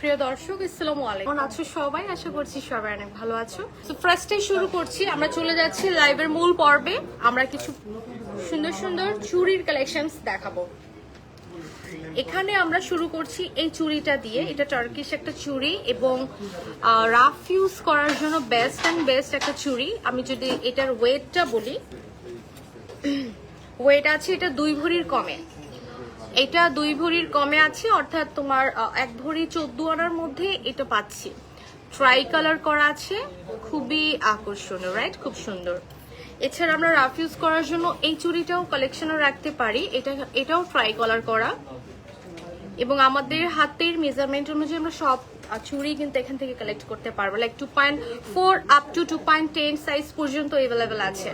প্রিয় দর্শক, আসসালামু আলাইকুম। আছো সবাই? আশা করছি সবাই অনেক ভালো আছো। তো ফার্স্টে শুরু করছি। আমরা চলে যাচ্ছি লাইভের মূল পর্বে। আমরা কিছু সুন্দর সুন্দর চুড়ির কালেকশনস দেখাবো। এখানে আমরা শুরু করছি এই চুড়িটা দিয়ে। এটা টার্কিশ একটা চুড়ি এবং রাফ ইউজ করার জন্য বেস্ট অ্যান্ড বেস্ট একটা চুড়ি আমি যদি এটার ওয়েটটা বলি ওয়েট আছে, এটা দুই ভরির কমে। এটা দুই ভরির কমে আছে, অর্থাৎ তোমার এক ভরি চোদ্দ আনার মধ্যে এটা পাচ্ছি। ট্রাই কালার করা আছে, খুবই আকর্ষণীয় রাইট খুব সুন্দর। এছাড়া আমরা রাফ ইউজ করার জন্য এই চুড়িটাও কালেকশনে রাখতে পারি। এটা, এটাও ট্রাই কালার করা। এবং আমাদের হাতের মেজারমেন্ট অনুযায়ী আমরা সব চুড়ি কিন্তু এখান থেকে কালেক্ট করতে পারব। Like two point four up to two point ten size পর্যন্ত অ্যাভেলেবেল আছে।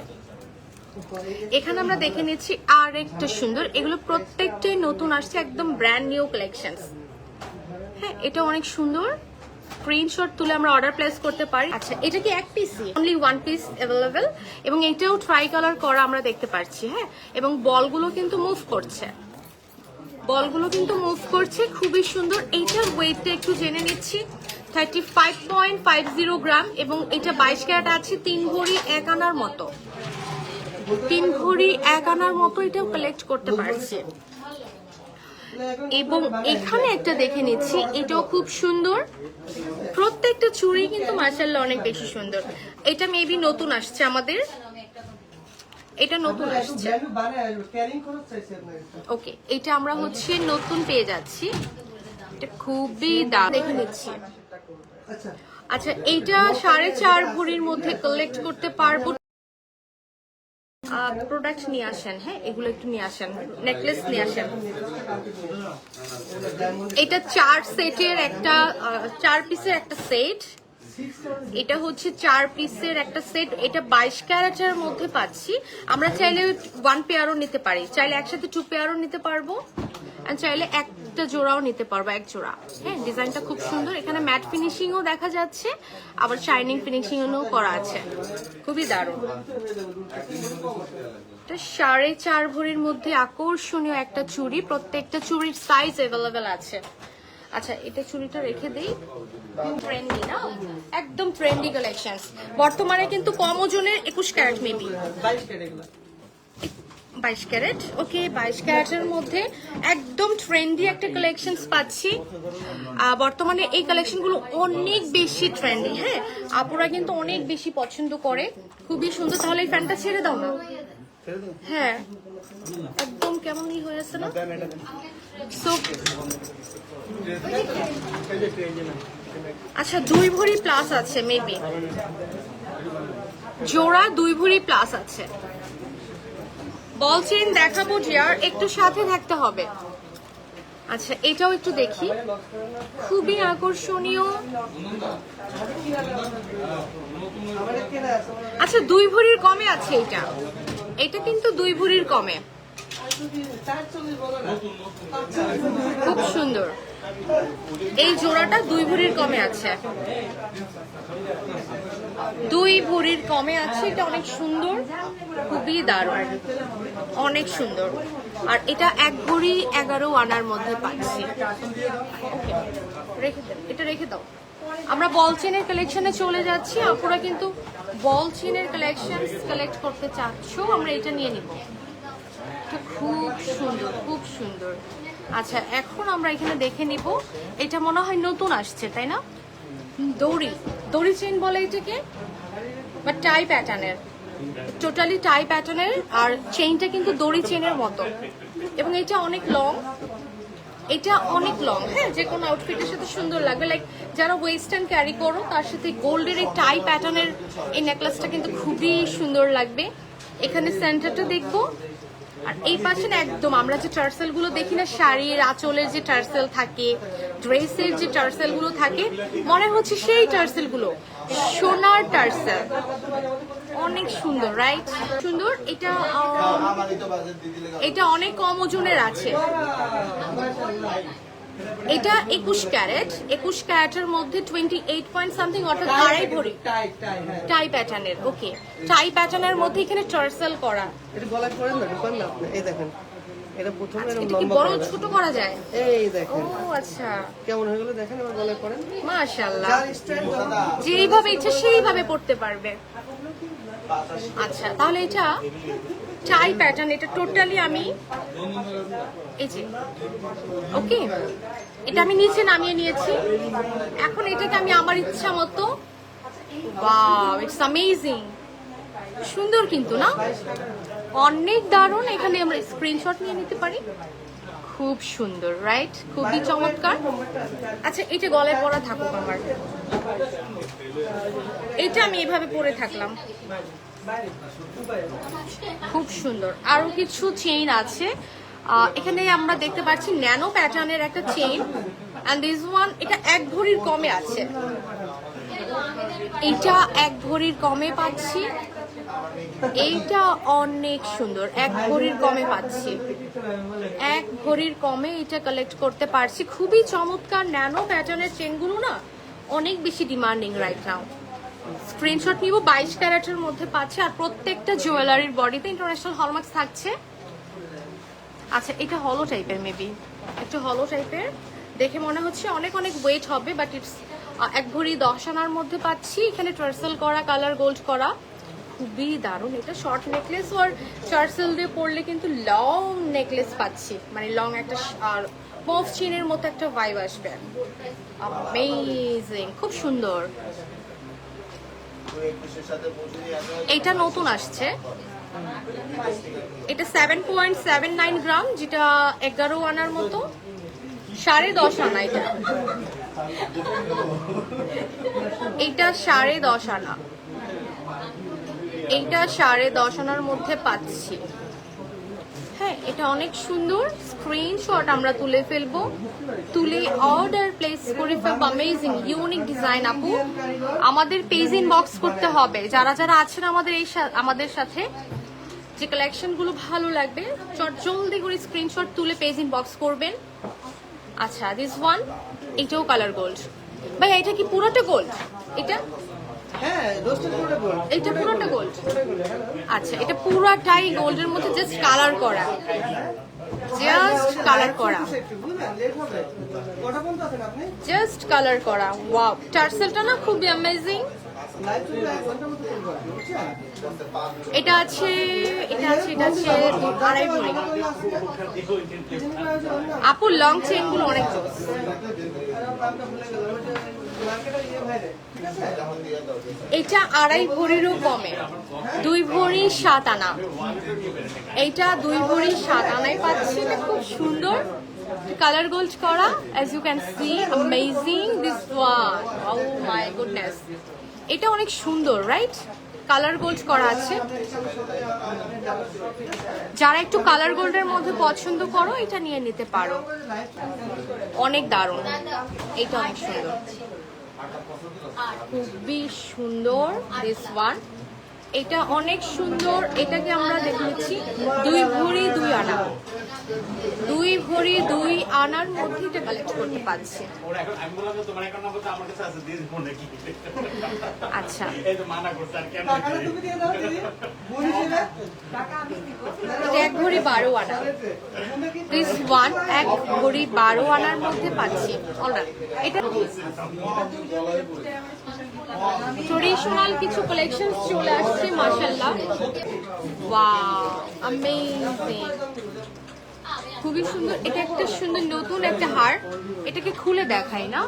এখানে আমরা দেখে নিচ্ছি আর একটা সুন্দর। এগুলো প্রত্যেকটাই নতুন আসছে, একদম ব্র্যান্ড নিউ কালেকশন হ্যাঁ এটা অনেক সুন্দর। স্ক্রিনশট তুলে আমরা অর্ডার প্লেস করতে পারি। আচ্ছা এটা কি এক পিসই অনলি ওয়ান পিস অ্যাভেলেবেল এবং এটাও ট্রাই কালার করা আমরা দেখতে পাচ্ছি হ্যাঁ? এবং বলগুলো কিন্তু মুভ করছে। বলগুলো কিন্তু মুভ করছে, খুবই সুন্দর। এইটার ওয়েটটা একটু জেনে নিচ্ছি। Thirty five point five zero gram এবং এটা বাইশ ক্যারেট আছে, তিন ভরি এক আনার মতো। তিন ভরি এক আনার মতো এটাও কালেক্ট করতে পারছি। এবং এখানে একটা দেখে নিচ্ছি, এটাও খুব সুন্দর। প্রত্যেকটা চুড়ি কিন্তু মার্শাল্লাহ অনেক বেশি সুন্দর। এটা মেবি নতুন আসছে আমাদের। এটা নতুন আসছে। ওকে এটা আমরা হচ্ছে নতুন পেয়ে যাচ্ছি। এটা খুবই দাম। দেখে নিচ্ছি। আচ্ছা আচ্ছা এইটা সাড়ে চার ভরির মধ্যে কালেক্ট করতে পারব। প্রোডাক্ট নিয়ে আসেন হ্যাঁ? এগুলো একটু নিয়ে আসেন নেকলেস নিয়ে আসেন। এটা চার সেটের একটা চার পিসের একটা সেট এটা হচ্ছে চার পিসের একটা সেট এটা বাইশ ক্যারেটের মধ্যে পাচ্ছি। আমরা চাইলে ওয়ান পেয়ারও নিতে পারি। চাইলে একসাথে টু পেয়ারও নিতে পারব। চাইলে একটা জোড়াও নিতে পারব, এক জোড়া। হ্যাঁ ডিজাইনটা খুব সুন্দর। এখানে ম্যাট ফিনিশিংও দেখা যাচ্ছে, আবার শাইনিং ফিনিশিংও করা আছে। খুবই দারুণ। সাড়ে চার ভরির মধ্যে আকর্ষণীয় একটা চুড়ি। প্রত্যেকটা চুড়ির সাইজ অ্যাভেলেবেল আছে। আচ্ছা এটা চুড়িটা রেখে দেই। ট্রেন্ডি না? একদম ট্রেন্ডি কালেকশন বর্তমানে কিন্তু কম ওজনের একুশ ক্যারেট মেবি বাইশ ক্যারেট। ওকে বাইশ ক্যারেটের মধ্যে একদম ট্রেন্ডি একটা কালেকশন পাচ্ছি। বর্তমানে এই কালেকশনগুলো অনেক বেশি ট্রেন্ডি হ্যাঁ? আপুরা কিন্তু অনেক বেশি পছন্দ করে। খুবই সুন্দর। তাহলে এই ফ্যানটা ছেড়ে দাও না। হ্যাঁ। একদম কেমনই হয়ে আছে না? So, আচ্ছা দুই ভরি প্লাস আছে মেবি জোড়া দুই ভরি প্লাস আছে। বল চেইন দেখাবো জিয়ার একটু সাথে থাকতে হবে। আচ্ছা এটাও একটু দেখি। খুবই আকর্ষণীয়। আচ্ছা দুই ভরির কমে আছে এটা। এটা কিন্তু দুই ভরির কমে। খুব সুন্দর। এই জোড়াটা দুই ভরির কমে আছে। দুই ভরির কমে আছে, এটা অনেক সুন্দর, খুবই দারুণ, অনেক সুন্দর। আর এটা এক ভরি এগারো আনার মধ্যে পাচ্ছি। এটা রেখে দাও। আমরা বল চেনের কালেকশনে চলে যাচ্ছি, আপুরা কিন্তু বল চেনের কালেকশন কালেক্ট করতে চাচ্ছ, আমরা এটা নিয়ে নিব। খুব সুন্দর খুব সুন্দর। আচ্ছা এখন আমরা এখানে দেখে নিব, এটা মনে হয় নতুন আসছে, তাই না? দড়ি। দড়ি চেন বলে এটাকে? বা টাই প্যাটার্নের টোটালি টাই প্যাটার্নের আর চেইনটা কিন্তু দড়ি চেনের মতো। এবং এটা অনেক লং এটা অনেক লং হ্যাঁ? যে কোনো আউটফিটের সাথে সুন্দর লাগবে। লাইক যারা ওয়েস্টার্ন ক্যারি করো, তার সাথে গোল্ডের এই টাই প্যাটার্নের এই নেকলেসটা কিন্তু খুবই সুন্দর লাগবে। এখানে সেন্টারটা দেখব। আর এই পাশে না একদম, আমরা যে টার্সেলগুলো দেখি না, শাড়ির আঁচলের যে টার্সেল থাকে ড্রেসের যে টার্সেলগুলো থাকে মনে হচ্ছে সেই টার্সেলগুলো সোনার টার্সেল। অনেক সুন্দর রাইট সুন্দর এটা এটা অনেক কম ওজনের আছে। এটা একুশ ক্যারেট একুশ ক্যারেটের মধ্যে টোয়েন্টি এইট পয়েন্ট সামথিং অর্থাৎ আড়াই ভরি। টাই প্যাটার্নের ওকে টাই প্যাটার্নের মধ্যে এখানে টার্সেল করা। এটা গলায় না। এই দেখেন। এটা প্রথমে এরকম লম্বা বড় ছোট করা যায়? এই ও আচ্ছা। কেমন হয়ে গেল দেখেন এবার গলায় পরেন মাশাআল্লাহ। যেইভাবে ইচ্ছা সেইভাবে পড়তে পারবে। আচ্ছা তাহলে এটা টাই প্যাটার্ন এটা টোটালি আমি এই যে ওকে এটা আমি নিচে নামিয়ে নিয়েছি। এখন এটাকে আমি আমার ইচ্ছা মতো ওয়াও ইটস অ্যামেজিং সুন্দর কিন্তু না? অনেক দারুণ। এখানে আমরা স্ক্রিনশট নিয়ে নিতে পারি। খুব সুন্দর রাইট খুবই চমৎকার। আচ্ছা এটা গলায় পরা থাকুক আমার। এটা আমি এভাবে পরে থাকলাম। খুব সুন্দর। আরও কিছু চেইন আছে। এখানে আমরা দেখতে পাচ্ছি ন্যানো প্যাটার্নের একটা চেইন অ্যান্ড দিস ওয়ান এটা এক ভরির কমে আছে। এটা এক ভরির কমে পাচ্ছি। এইটা অনেক সুন্দর। এক ভরির কমে পাচ্ছি। এক ভরির কমে এটা কালেক্ট করতে পারছি। খুবই চমৎকার ন্যানো প্যাটার্নের চেনগুলো না, অনেক বেশি ডিমান্ডিং রাইট নাও স্ক্রিনশট নিব, বাইশ ক্যারেটের মধ্যে পাচ্ছে, আর প্রত্যেকটা জুয়েলারির বডিতে ইন্টারন্যাশনাল হলমার্কস থাকছে। আচ্ছা এটা হলো টাইপের মেবি একটু হলো টাইপের দেখে মনে হচ্ছে অনেক অনেক ওয়েট হবে বাট ইটস এক ভরি দশ আনার মধ্যে পাচ্ছি। এখানে টার্সেল করা কালার গোল্ড করা। খুবই দারুণ। এটা শর্ট নেকলেস আর চার্সেল দিয়ে পরলে কিন্তু লং নেকলেস পাচ্ছি। মানে লং একটা আর মফ চেনের মতো একটা ভাইব আসবে। অ্যামেজিং খুব সুন্দর। এটা নতুন আসছে। এটা seven point seven nine gram যেটা এগারো আনার মতো। সাড়ে দশ আনা এটা। এইটা সাড়ে দশ আনা। এইটা সাড়ে দশ আনার মধ্যে পাচ্ছি। হ্যাঁ এটা অনেক সুন্দর। স্ক্রিনশট আমরা তুলে ফেলব। তুলে অর্ডার প্লেস করে ফেলব। অ্যামেজিং ইউনিক ডিজাইন আপু। আমাদের পেজ ইনবক্স করতে হবে। যারা যারা আছেন আমাদের এই আমাদের সাথে, যে কালেকশনগুলো ভালো লাগবে, চট জলদি করে স্ক্রিনশট তুলে পেজ ইনবক্স করবেন। আচ্ছা দিস ওয়ান এটাও কালার গোল্ড ভাই এটা কি পুরোটা গোল্ড এটা? হ্যাঁ পুরোটা এটা পুরোটা গোল্ড আচ্ছা এটা পুরাটাই গোল্ডের মধ্যে জাস্ট কালার করা। জাস্ট কালার করা। কটা পর্যন্ত আছেন আপনি? জাস্ট কালার করা। ওয়াও টার্সেলটা না খুবই অ্যামেজিং এটা আছে এটা আছে এটা আছে আড়াই ভরি আপু লং চেনগুলো অনেক জোস এটা আড়াই ভরিরও কমে। দুই ভরি সাত আনা। এইটা দুই ভরি সাত আনায় পাচ্ছি। এটা খুব সুন্দর। কালার গোল্ড করা। As you can see amazing this one oh my goodness এটা অনেক সুন্দর রাইট কালার গোল্ড করা আছে। যারা একটু কালার গোল্ডের মধ্যে পছন্দ করো, এটা নিয়ে নিতে পারো। অনেক দারুণ। এটা অনেক সুন্দর। খুবই সুন্দর দিস ওয়ান এটা অনেক সুন্দর এটাকে আমরা দেখেছি দুই ভরি দুই আনা। দুই ভরি দুই আনার মধ্যে এটা কালেক্ট করতে পারছি। আচ্ছা। এই তো মানা করছে আর কেন টাকাটা তুমি দিয়ে দাও দিদি। বোন হিসেবে এটা এক ভরি বারো আনা। দিস ওয়ান এক ভরি বারো আনার মধ্যে পাচ্ছি। অলরাইট এটা ট্রেডিশনাল কিছু কালেকশন চলে আসছে মাশাল্লাহ ওয়াও অ্যামেজিং খুবই সুন্দর। এটা একটা সুন্দর নতুন একটা হার। এটাকে খুলে দেখাই, না?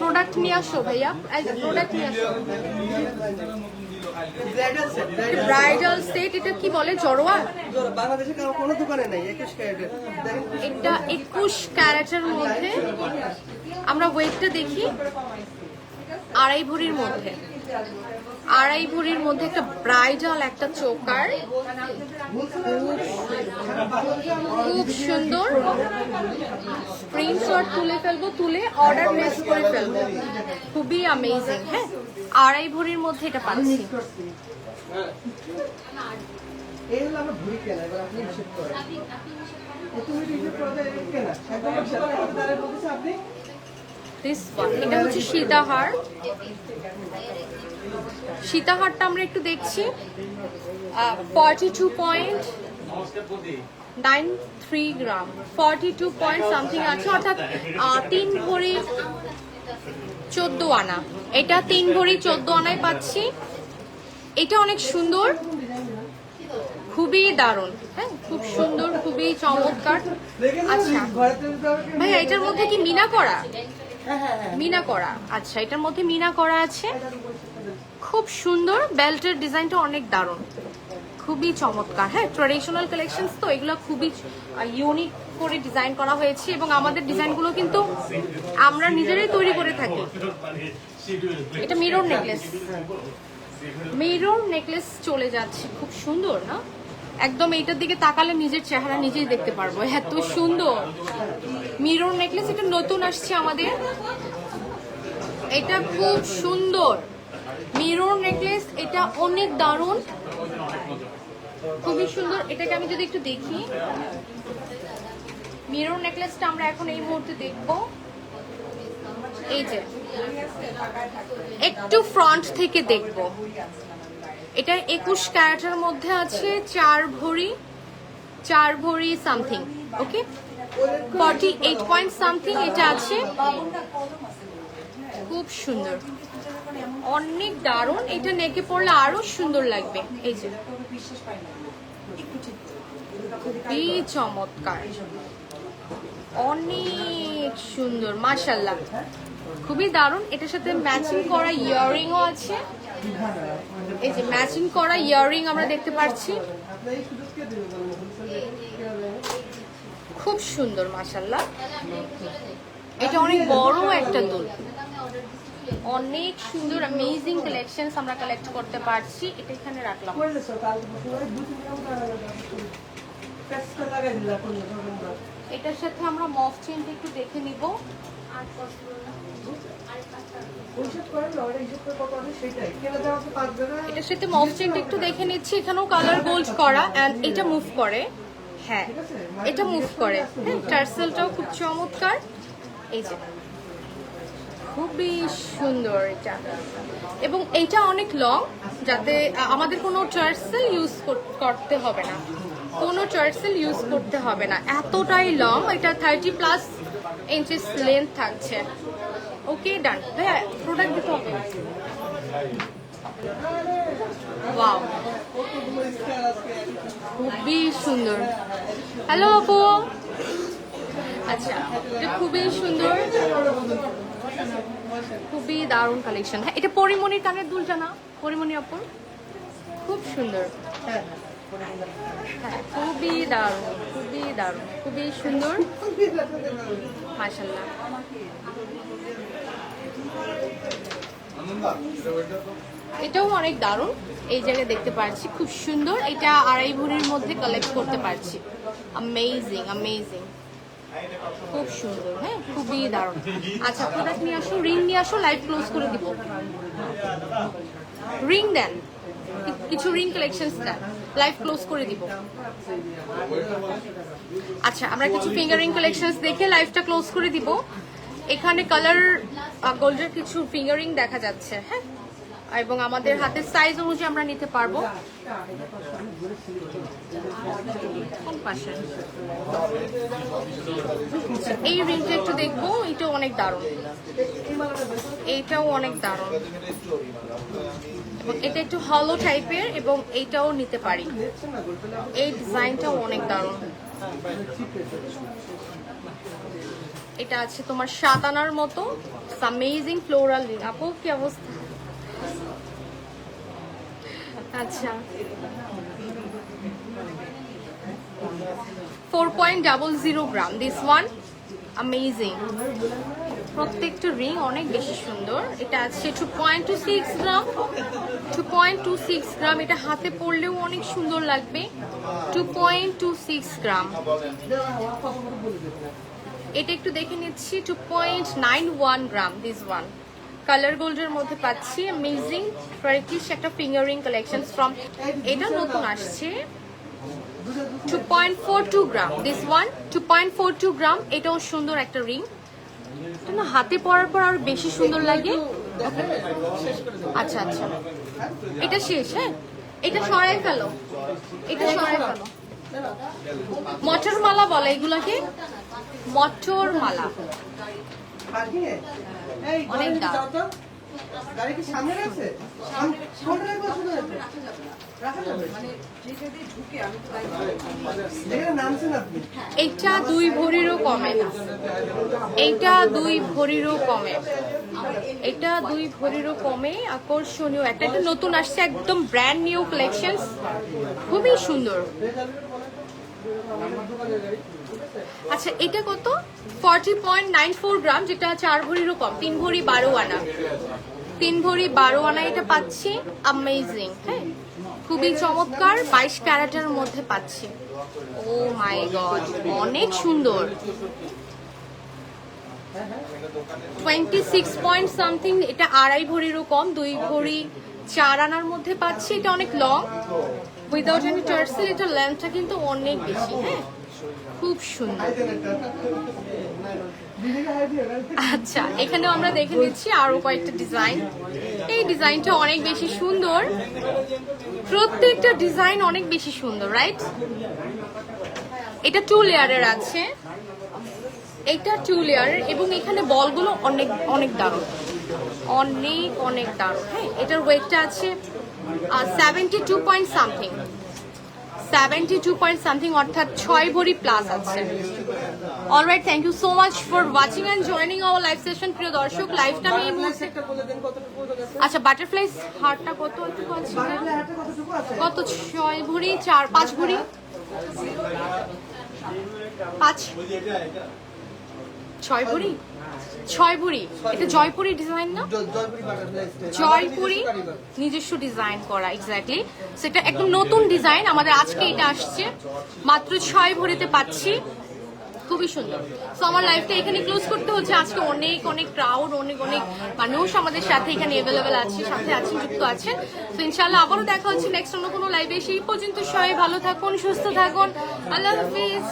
প্রোডাক্ট নিয়ে আসো ভাইয়া। প্রোডাক্ট নিয়ে আসো। সেট এটা কি বলে নাই এটা একুশ মধ্যে। আমরা ওয়েটটা দেখি, আড়াই ভরির মধ্যে। আড়াই ভরির মধ্যে একটা ব্রাইডাল, একটা চোকার। খুব সুন্দর। স্ক্রিনশট তুলে ফেলব, তুলে অর্ডার প্লেস করে ফেলব। খুবই অ্যামেজিং হ্যাঁ? আড়াই ভরির মধ্যে এটা পাচ্ছি। এটা হচ্ছে সীতাহার। সীতাহারটা আমরা একটু দেখছি। Forty two point nine three gram forty two point something আছে অর্থাৎ তিন ভরি চোদ্দ আনা। এটা তিন ভরি চোদ্দ আনায় পাচ্ছি। এটা অনেক সুন্দর। খুবই দারুণ। হ্যাঁ খুব সুন্দর খুবই চমৎকার। আচ্ছা। ভাইয়া এটার মধ্যে কি মিনা করা? হ্যাঁ হ্যাঁ হ্যাঁ। মিনা করা। আচ্ছা এটার মধ্যে মিনা করা আছে। খুব সুন্দর। বেল্টের ডিজাইনটা অনেক দারুণ। খুবই চমৎকার। হ্যাঁ ট্রেডিশনাল কালেকশনস তো এগুলো খুবই ইউনিক করে ডিজাইন করা হয়েছে এবং আমাদের ডিজাইনগুলো কিন্তু আমরা নিজেরাই তৈরি করে থাকি। এটা মিরর নেকলেস মিরর নেকলেস চলে যাচ্ছে। খুব সুন্দর, না? একদম এইটার দিকে তাকালে নিজের চেহারা নিজেই দেখতে পারব। এত সুন্দর। মিরর নেকলেস এটা নতুন আসছে আমাদের। এটা খুব সুন্দর। মিরর নেকলেস, এটা অনেক দারুণ। খুবই সুন্দর। এটাকে আমি যদি একটু দেখি। মিরর নেকলেসটা আমরা এখন এই মুহূর্তে দেখব। এই যে, একটু ফ্রন্ট থেকে দেখব। এটা একুশ ক্যারেটের মধ্যে আছে, চার ভরি চার ভরি something okay forty eight point something এটা আছে। খুব সুন্দর। অনেক দারুণ। এটা নেকে পড়লে আরও সুন্দর লাগবে। এই যে। খুবই চমৎকার। অনেক সুন্দর মাশাল্লাহ খুবই দারুণ। এটার সাথে ম্যাচিং করা ইয়াররিংও আছে। এই যে ম্যাচিং করা ইয়াররিং আমরা দেখতে পাচ্ছি। খুব সুন্দর মাশাল্লাহ এটা অনেক বড় একটা দুল। অনেক সুন্দর অ্যামেজিং কালেকশনস আমরা কালেক্ট করতে পারছি। এটা এখানে রাখলাম। এটার সাথে আমরা মফ চেনটা একটু দেখে নিব। এটার সাথে মফ চেনটা একটু দেখে নিচ্ছি। এখানেও কালার গোল্ড করা এটা মুভ করে। হ্যাঁ এটা মুভ করে। হ্যাঁ টার্সেলটাও খুব চমৎকার। এই যে। খুবই সুন্দর এটা এবং এইটা অনেক লং যাতে আমাদের কোনো টার্সেল ইউজ করতে হবে না। কোনো টার্সেল ইউজ করতে হবে না। এতটাই লং এটা থার্টি প্লাস ইঞ্চেস লেন্থ থাকছে। ওকে ডান হ্যাঁ প্রোডাক্ট দিতে হবে। খুবই সুন্দর। হ্যালো আপু। আচ্ছা এটা খুবই সুন্দর। খুবই দারুণ কালেকশন হ্যাঁ এটা পরিমণির কানের দুল জানা পরিমণি আপুর খুব সুন্দর। হ্যাঁ হ্যাঁ খুবই দারুণ খুবই দারুণ খুবই সুন্দর। মাশাল্লাহ এটাও অনেক দারুণ। এই জায়গায় দেখতে পাচ্ছি খুব সুন্দর। এটা আড়াই ভরির মধ্যে কালেক্ট করতে পারছি। অ্যামেজিং অ্যামেজিং খুব সুন্দর হ্যাঁ খুবই দারুণ। আচ্ছা প্রোডাক্ট নিয়ে আসো রিং নিয়ে আসো লাইভ ক্লোজ করে দিব। রিং দেন, কিছু রিং কালেকশনস দেন লাইভ ক্লোজ করে দিব। আচ্ছা আমরা কিছু ফিঙ্গারিং কালেকশনস দেখে লাইভটা ক্লোজ করে দিব। এখানে কালার গোল্ডের কিছু ফিঙ্গারিং দেখা যাচ্ছে হ্যাঁ? এবং আমাদের হাতের সাইজ অনুযায়ী আমরা নিতে পারব। এই রিংটা একটু দেখব এটাও অনেক দারুণ। এইটাও অনেক দারুণ। এটা একটু হলো টাইপের এবং এইটাও নিতে পারি। এই ডিজাইনটাও অনেক দারুণ। এটা আছে তোমার সাত আনার মতো। অ্যামেজিং ফ্লোরাল রিং আপু, কি অবস্থা? আচ্ছা। Four point double zero gram this one amazing প্রত্যেকটা রিং অনেক বেশি সুন্দর। এটা আছে two point two six gram two point two six gram এটা হাতে পড়লেও অনেক সুন্দর লাগবে। Two point two six gram এটা একটু দেখে নিচ্ছি two point nine one gram this one colour গোল্ডের মধ্যে পাচ্ছি অ্যামেজিং টার্কিশ একটা ফিঙ্গারিং কালেকশন ফ্রম এটা নতুন আসছে two point four two gram this one two point four two gram এটাও সুন্দর একটা রিং না হাতে পরার পর আরও বেশি সুন্দর লাগে। আচ্ছা আচ্ছা। এটা শেষ হ্যাঁ? এটা সরাই ফেলো। এটা সরাই ফেলো। মটর মালা বলে এগুলোকে। মটর মালা অনেক দাম। গাড়ি কি সামনে সামনে রাখব শুধু আপনি? এইটা দুই ভরিরও কমে না। এইটা দুই ভরিরও কমে। এটা দুই ভরিরও কমে। আকর্ষণীয়। একটা এটা নতুন আসছে একদম ব্র্যান্ড নিউ কালেকশন খুবই সুন্দর। আচ্ছা এটা কত? Forty point nine four gram, যেটা চার ভরিরও কম তিন ভরি বারো আনা তিন ভরি বারো আনা এটা পাচ্ছি অ্যামেজিং হ্যাঁ? খুবই চমৎকার, বাইশ ক্যারেটের মধ্যে পাচ্ছি। ও মাই গড অনেক সুন্দর। টোয়েন্টি সিক্স পয়েন্ট সামথিং এটা আড়াই ভরিরও কম, দুই ভরি চার আনার মধ্যে পাচ্ছি। এটা অনেক লং উইদাউট এনি টার্সেল এটা লেন্থটা কিন্তু অনেক বেশি হ্যাঁ? খুব সুন্দর। আচ্ছা এখানেও আমরা দেখে নিচ্ছি আরও কয়েকটা ডিজাইন। এই ডিজাইনটা অনেক বেশি সুন্দর। প্রত্যেকটা ডিজাইন অনেক বেশি সুন্দর রাইট এটা টু লেয়ারের আছে। এটা টু লেয়ারের এবং এখানে বলগুলো অনেক অনেক দারুণ। অনেক অনেক দারুণ। হ্যাঁ এটার ওয়েটটা আছে seventy two point something seventy two point something অর্থাৎ ছয় ভরি প্লাস আছে। Alright thank you so much for watching and joining our live session প্রিয় দর্শক। লাইভটা আমি আচ্ছা বাটারফ্লাই হারটা কত কত? ছয় ভরি চার পাঁচ ভরি? পাঁচ। ছয় ভরি ছয় ভরি এটা জয়পুরি ডিজাইন না? জয়পুরি জয়পুরি নিজস্ব ডিজাইন করা এক্স্যাক্টলি সেটা একদম নতুন ডিজাইন আমাদের আজকে এটা আসছে। মাত্র ছয় ভরিতে পাচ্ছি। খুবই সুন্দর। তো আমার লাইফটা এখানে ক্লোজ করতে হচ্ছে। আজকে অনেক অনেক ক্রাউড অনেক অনেক মানুষ আমাদের সাথে এখানে অ্যাভেলেবেল আছে সাথে আছেন যুক্ত আছেন। তো ইনশাল্লাহ আবারও দেখা হচ্ছে নেক্সট অন্য কোনো লাইভে সেই পর্যন্ত সবাই ভালো থাকুন সুস্থ থাকুন। আল্লাহ হাফিজ।